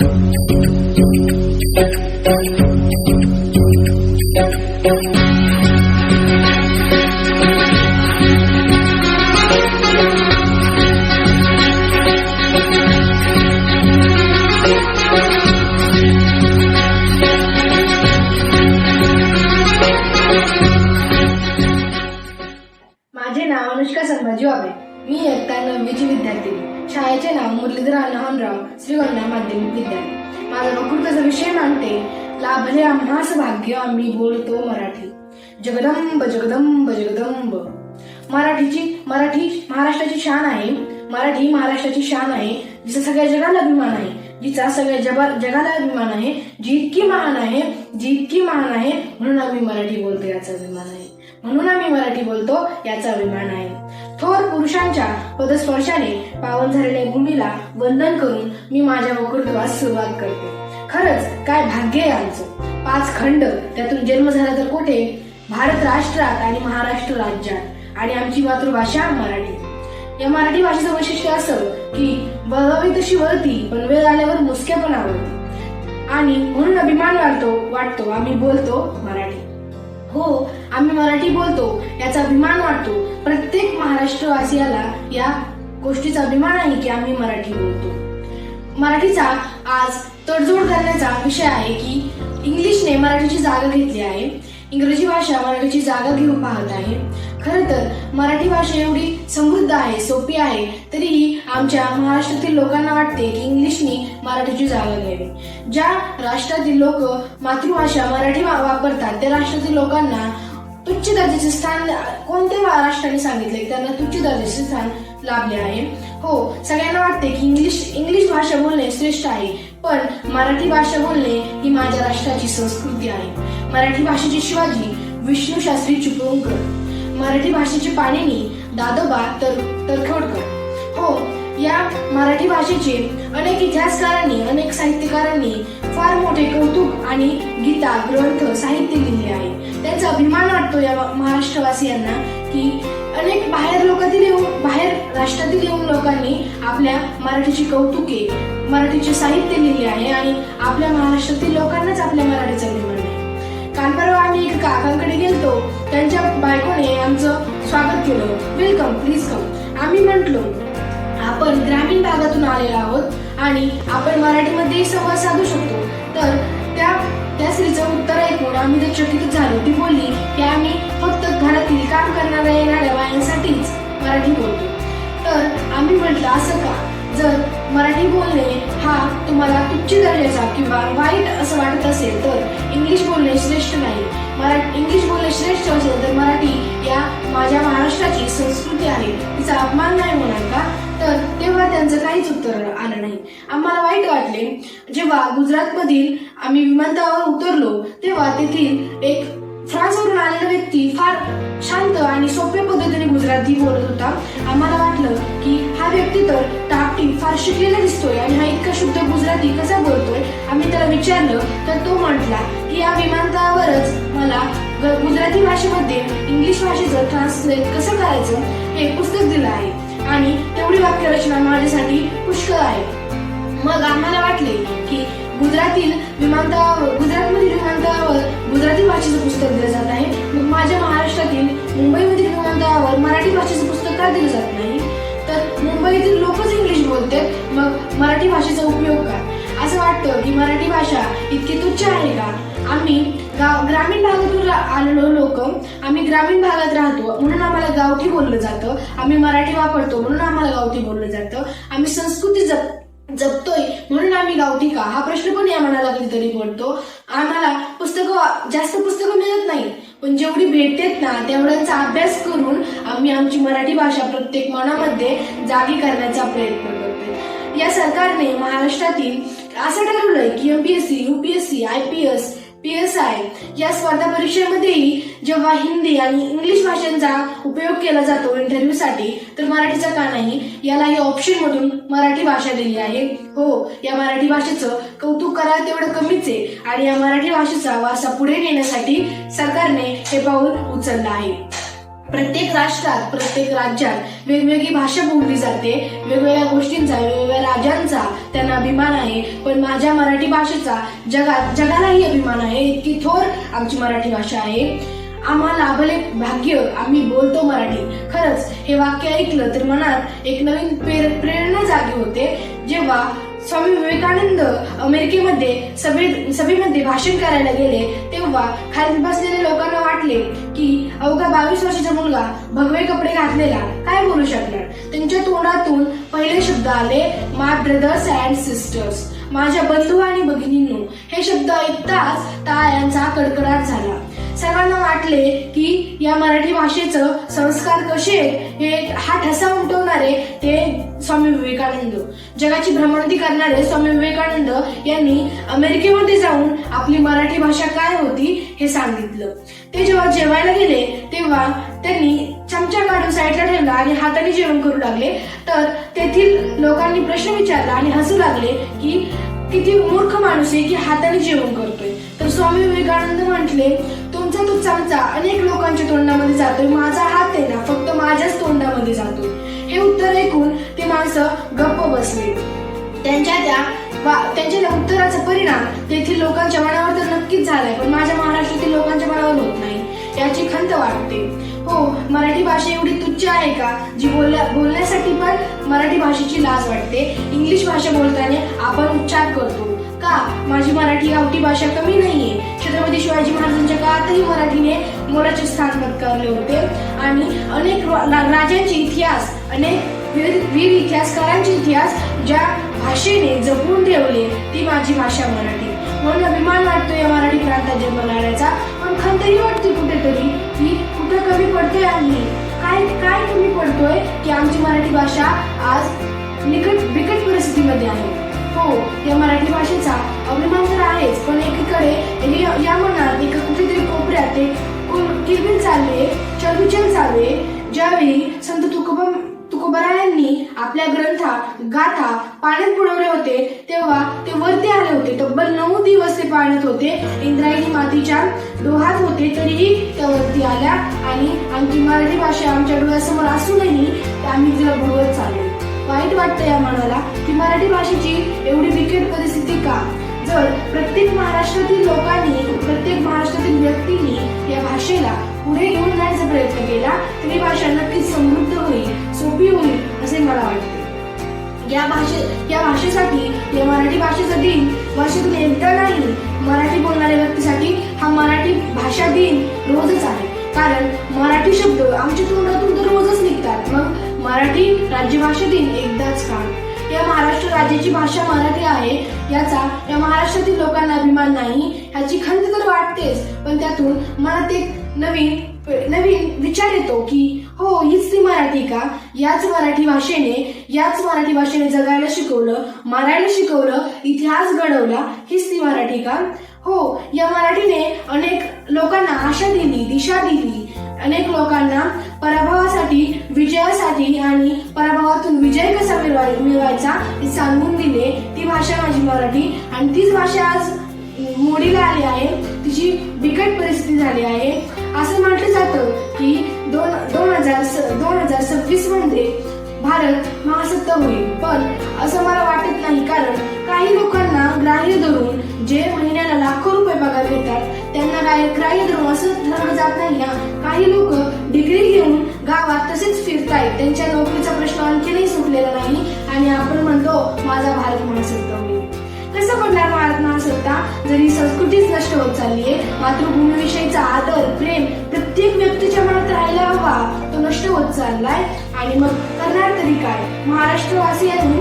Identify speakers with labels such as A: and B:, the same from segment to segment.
A: माझे नाव अनुष्का संभाजी वाबे मी इयत्ता नववीची विद्यार्थी. शाळेचे नाव मुरलीधर मोहनराव श्रीगोंदा माध्यमिक विद्यालय. माझा वक्तृत्वाचा विषय मांडते. लाभले आम्हास भाग्य आम्ही बोलतो मराठी. जगदंब जगदंब जगदंब. मराठीची मराठी महाराष्ट्राची शान आहे. मराठी महाराष्ट्राची शान आहे. जिचा सगळ्या जगाला अभिमान आहे. जिचा सगळ्या जगा जगाला अभिमान आहे. जी इतकी महान आहे जी इतकी महान आहे म्हणून आम्ही मराठी बोलतो याचा अभिमान आहे. म्हणून आम्ही मराठी बोलतो याचा अभिमान आहे. थोर पुरुषांच्या पदस्पर्शाने पावन झालेल्या भूमीला वंदन करून मी माझ्या वकृत्वास सुरुवात करते. खरंच काय भाग्य आहे आमचं. पाच खंड त्यातून जन्म झाला तर कुठे? भारत राष्ट्रात आणि महाराष्ट्र राज्यात. आणि आमची मातृभाषा मराठी. या मराठी भाषेचं वैशिष्ट्य असं की बळावी तशी वळती पण वेळ आल्यावर मुसक्या पण आवडते. आणि म्हणून अभिमान वाटतो वाटतो आम्ही बोलतो मराठी. हो आम्ही मराठी बोलतो याचा अभिमान वाटतो. प्रत्येक महाराष्ट्रवासियाला या गोष्टीचा अभिमान आहे की आम्ही मराठी बोलतो. मराठीचा आज तडजोड करण्याचा विषय आहे की इंग्लिशने मराठीची जागा घेतली आहे. इंग्रजी भाषा मराठीची जागा घेऊन पाहत आहे. खरं तर मराठी भाषा एवढी समृद्ध आहे सोपी आहे तरीही आमच्या महाराष्ट्रातील लोकांना वाटते की इंग्लिशनी मराठीची जागा घ्यावी. ज्या राष्ट्रातील लोक मातृभाषा मराठी वापरतात त्या राष्ट्रातील लोकांना तुच्छ दर्जाचे स्थान कोणत्या राष्ट्राने सांगितले त्यांना तुच्छ दर्जाचे स्थान लाभले आहे. हो सगळ्यांना वाटते की इंग्लिश इंग्लिश भाषा बोलणे श्रेष्ठ आहे पण मराठी भाषा बोलणे ही माझ्या राष्ट्राची संस्कृती आहे. मराठी भाषेची शिवाजी विष्णू शास्त्री चिपळूणकर मराठी भाषेचे पाणिनी दादोबा तर तरखोडकर. हो या मराठी भाषेचे अनेक इतिहासकारांनी अनेक साहित्यकारांनी फार मोठे कौतुक आणि गीता ग्रंथ साहित्य लिहिले आहे. त्यांचा अभिमान वाटतो या महाराष्ट्रवासियांना की अनेक बाहेर लोकातील येऊन बाहेर राष्ट्रातील येऊन लोकांनी आपल्या मराठीची कौतुके मराठीचे साहित्य लिहिले आहे आणि आपल्या महाराष्ट्रातील लोकांनाच आपल्या मराठीचा अभिमान काल परवा आम्ही एका काकांकडे गेलतो. त्यांच्या बायकोने आमचं स्वागत केलं. वेलकम प्लीज कम आम्ही म्हंटलो आपण ग्रामीण भागातून आलेलो आहोत आणि आपण मराठीमध्ये संवाद साधू शकतो. तर त्या त्या स्त्रीचं उत्तर ऐकून आम्ही तर चकितच झालो ती बोलली की आम्ही फक्त घरातील काम करणाऱ्या येणाऱ्या बायांसाठीच मराठी बोलतो. तर आम्ही म्हटलं असं का? जर मराठी बोलणे हा तुम्हाला तुच्छ दर्जाचा किंवा वाईट असं वाटत असेल तर मराठी मरा इंग्लिश बोलणे श्रेष्ठ असेल तर मराठी या माझ्या महाराष्ट्राची संस्कृती आहे. तिचा अपमान नाही होणार का? तर तेव्हा त्यांचं काहीच उत्तर आलं नाही. आम्हाला वाईट वाटले. जेव्हा गुजरातमधील आम्ही विमानतळावर उतरलो तेव्हा तेथील एक फ्रान्सवरून आलेला व्यक्ती फार शांत आणि सोप्या पद्धतीने गुजराती बोलत होता. आम्हाला वाटलं की हा व्यक्ती तर टापटी फार शिकलेला दिसतोय आणि हा इतका शुद्ध गुजराती कसा बोलतोय? आम्ही त्याला विचारलं तर तो म्हटला की या विमानतळावरच मला ग- गुजराती भाषेमध्ये इंग्लिश भाषेचं ट्रान्सलेट कसं करायचं हे पुस्तक दिलं आहे. आणि तेवढी वाक्यरचना माझ्यासाठी पुष्कळ आहे. मग आम्हाला वाटले की गुजरातील विमानतळावर गुजरातमधील विमानतळावर गुजराती भाषेचं पुस्तक दिलं जात आहे. मग माझ्या महाराष्ट्रातील मुंबईमधील विमानतळावर मराठी भाषेचं पुस्तक का दिलं जात नाही? तर मुंबईतील लोकच इंग्लिश बोलतात मग मराठी भाषेचा उपयोग का असं वाटतं की मराठी भाषा इतकी तुच्छ आहे का? आम्ही गाव ग्रामीण भागातून आलेलो लोक आम्ही ग्रामीण भागात राहतो म्हणून आम्हाला गावठी बोललं जातं. आम्ही मराठी वापरतो म्हणून आम्हाला गावठी बोललं जातं. आम्ही संस्कृती जप जपतोय म्हणून आम्ही गावठी का? हा प्रश्न पण या मनाला कधीतरी पडतो. आम्हाला पुस्तकं जास्त पुस्तकं मिळत नाही. पण जेवढी भेटतेत ना तेवढ्यांचा अभ्यास करून आम्ही आमची मराठी भाषा प्रत्येक मनामध्ये जागी करण्याचा प्रयत्न करतो या सरकारने महाराष्ट्रातील असं ठरवलंय की MPSC UPSC I P S P S I या स्पर्धा परीक्षेमध्येही जेव्हा हिंदी आणि इंग्लिश भाषांचा उपयोग केला जातो इंटरव्ह्यूसाठी तर मराठीचा का नाही? याला या ऑप्शन मधून मराठी भाषा दिली आहे. हो या मराठी भाषेचं कौतुक करा तेवढं कमीच आहे आणि या मराठी भाषेचा वारसा पुढे नेण्यासाठी सरकारने हे पाऊल उचललं आहे. प्रत्येक राष्ट्रात प्रत्येक राज्यात वेगवेगळी भाषा बोलली जाते. वेगवेगळ्या गोष्टींचा वेगवेगळ्या राजांचा त्यांना अभिमान आहे. पण माझ्या मराठी भाषेचा जगात जगालाही अभिमान आहे. इतकी थोर आमची मराठी भाषा आहे. आम्हाला लाभले भाग्य आम्ही बोलतो मराठी. खरंच हे वाक्य ऐकलं तर मनात एक नवीन प्रेर- प्रेरणा जागी होते. जेव्हा स्वामी विवेकानंद अमेरिकेमध्ये सभे सभेमध्ये भाषण करायला गेले तेव्हा खाली बसलेल्या लोकांना वाटले की अवघा बावीस वर्षाचा मुलगा भगवे कपडे घातलेला काय बोलू शकणार? त्यांच्या तोंडातून पहिले शब्द आले माय ब्रदर्स अँड सिस्टर्स माझ्या बंधू आणि भगिनींनो हे शब्द ऐकताच टाळ्यांचा कडकडाट झाला. सर्वांना वाटले की या मराठी भाषेचं संस्कार कसे आहेत हे हा ठसा उमटवणारे ते स्वामी विवेकानंद. जगाची भ्रमंती करणारे स्वामी विवेकानंद यांनी अमेरिकेमध्ये जाऊन आपली मराठी भाषा काय होती हे सांगितलं. ते जेव्हा जेवायला गेले तेव्हा त्यांनी चमचा काढून साईडला ठेवला आणि हाताने जेवण करू लागले. तर तेथील लोकांनी प्रश्न विचारला आणि हसू लागले की किती मूर्ख माणूस आहे की हाताने जेवण करतोय. तर स्वामी विवेकानंद म्हटले तुमचा तो चमचा अनेक लोकांच्या तोंडामध्ये जातोय. माझा हात आहे ना फक्त माझ्याच तोंडामध्ये जातो हे उत्तर ऐकून ते माणसं गप्प बसले. त्यांच्या त्या वा- त्यांच्या त्या उत्तराचा परिणाम तेथील लोकांच्या मनावर तर नक्कीच झालाय पण माझ्या महाराष्ट्रातील लोकांच्या मनावर होत नाही. याची खंत वाटते. हो मराठी भाषा एवढी तुच्छ आहे का? जी बोलल्या बोलण्यासाठी पण मराठी भाषेची लाज वाटते. इंग्लिश भाषा बोलताना आपण उच्चार करतो. का? माझी मराठी गावठी भाषा कमी नाहीये. छत्रपती शिवाजी महाराजांच्या काळातही मराठीने मोलाचे स्थान पत्करले होते. आणि अनेक राजांचे इतिहास अनेक वीर वीर इतिहासकारांचे इतिहास ज्या भाषेने जपून ठेवले ती माझी भाषा मराठी. म्हणून अभिमान वाटतो या मराठी प्रांतात जन्म पण खंतही वाटते कुठेतरी की कुठं कमी पडते आणि काय काय कमी पडतोय की आमची मराठी भाषा आज निकट बिकट परिस्थितीमध्ये आहे. हो या मराठी भाषेचा अभिमान तर आहेच पण एकीकडे या मनात एका कुठेतरी कोपऱ्यात एक किरबिल चालले चलबिचल चालले ज्यावेळी संत तुकोबा तुकोबारायांनी आपल्या ग्रंथा गाथा पाण्यात बुडवले होते तेव्हा ते वरती आले होते तब्बल नऊ दिवस ते पाण्यात होते. इंद्रायणी मातीच्या डोहात होते तरीही त्या वरती आल्या आणि आमची मराठी भाषा आमच्या डोळ्यासमोर असूनही आम्ही तिला बुडवत चाललो. वाटतं या मनाला की मराठी भाषेची एवढी बिकट परिस्थिती का? जर प्रत्येक महाराष्ट्रातील लोकांनी प्रत्येक महाराष्ट्रातील व्यक्तींनी या भाषेला पुढे घेऊन जाण्याचा प्रयत्न केला तर ही भाषा नक्कीच समृद्ध होईल सोपी होईल असे मला वाटते. या भाषे या भाषेसाठी या मराठी भाषेचा दिन वर्षातून एकदा नाही मराठी बोलणाऱ्या व्यक्तीसाठी हा मराठी भाषा दिन रोजच आहे. कारण मराठी शब्द आमच्या तोंडातून तर रोजच निघतात. मग मराठी राज्यभाषा दिन एकदाच का या महाराष्ट्र राज्याची भाषा मराठी आहे याचा या महाराष्ट्रातील लोकांना अभिमान नाही ह्याची खंत तर वाटतेच पण त्यातून मनात एक नवीन नवीन विचार येतो की हो हीच ती मराठी का? याच मराठी भाषेने याच मराठी भाषेने जगायला शिकवलं मारायला शिकवलं इतिहास घडवला हीच ती मराठी का? हो या मराठीने अनेक लोकांना आशा दिली दिशा दिली अनेक लोकांना पराभवासाठी विजयासाठी आणि पराभवातून विजय कसा मिळवाय- मिळवायचा ते सांगून दिले ती भाषा माझी मराठी आणि तीच भाषा आज मोडीला आली आहे. तिची बिकट परिस्थिती झाली आहे. असं म्हटलं जातं की दोन दोन हजार स- दोन हजार सव्वीसमध्ये भारत महासत्ता होईल. पण असं मला वाटत नाही. कारण काही लोकांना ग्राह्य धरून जे महिन्याला लाखो रुपये काय ग्राह्य धर्म असं ठरवलं जात नाही ना काही लोक डिग्री घेऊन गावात तसेच फिरतायत. त्यांच्या नोकरीचा प्रश्न आणखीनही सुटलेला नाही आणि आपण म्हणतो माझा भारत महासत्ता होईल. कसं पडणार भारत महासत्ता? जरी संस्कृतीच नष्ट होत चालली आहे मातृभूमीविषयीचा आदर प्रेम प्रत्येक व्यक्तीच्या मनात राहायला हवा. तो नष्ट होत चाललाय. आणि मग करणार तरी काय? महाराष्ट्रवासियांनी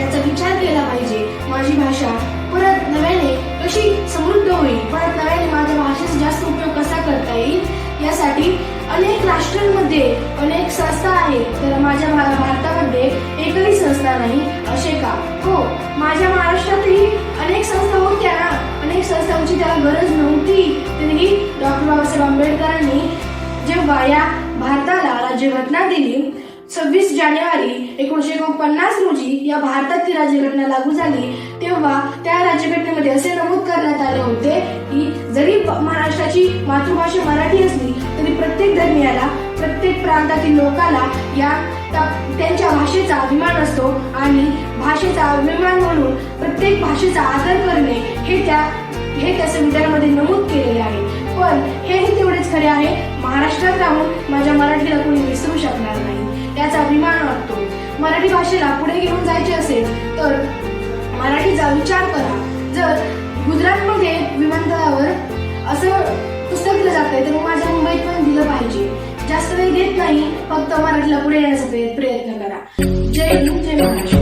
A: याचा विचार केला पाहिजे. माझी भाषा परत नव्याने कशी समृद्ध होईल परत नव्याने माझ्या भाषेचा जास्त उपयोग कसा करता येईल यासाठी अनेक राष्ट्रांमध्ये अनेक संस्था आहेत. तर माझ्या भारतामध्ये एकही संस्था नाही असे का? हो माझ्या महाराष्ट्रातही अनेक संस्था होत्या ना. अनेक संस्थांची त्याला गरज नव्हती. तरीही डॉक्टर बाबासाहेब आंबेडकरांनी जेव्हा या भारताला राज्यघटना दिली सव्वीस जानेवारी एकोणीसशे एकोणपन्नास रोजी या भारतातील राज्यघटना लागू झाली तेव्हा त्या राज्यघटनेमध्ये असे नमूद करण्यात आले होते की जरी महाराष्ट्राची मातृभाषा मराठी असली तरी प्रत्येक धर्मियाला प्रत्येक प्रांतातील लोकाला या त्यांच्या भाषेचा अभिमान असतो आणि भाषेचा अभिमान म्हणून प्रत्येक भाषेचा आदर करणे हे त्या हे त्या संविधानामध्ये नमूद केलेले आहे. पण हेही तेवढेच खरे आहे महाराष्ट्रात राहून माझ्या मराठीला कोणी विसरू शकणार नाही. त्याचा अभिमान वाटतो. मराठी भाषेला पुढे घेऊन जायचे असेल तर मराठीचा विचार करा. जर गुजरातमध्ये विमानतळावर असं पुस्तक दिलं जातंय तर मग माझ्या मुंबईत पण दिलं पाहिजे. जास्त वेळ देत नाही फक्त मराठीला पुढे येण्याचा प्रयत्न करा. जय हिंद जय महाराष्ट्र.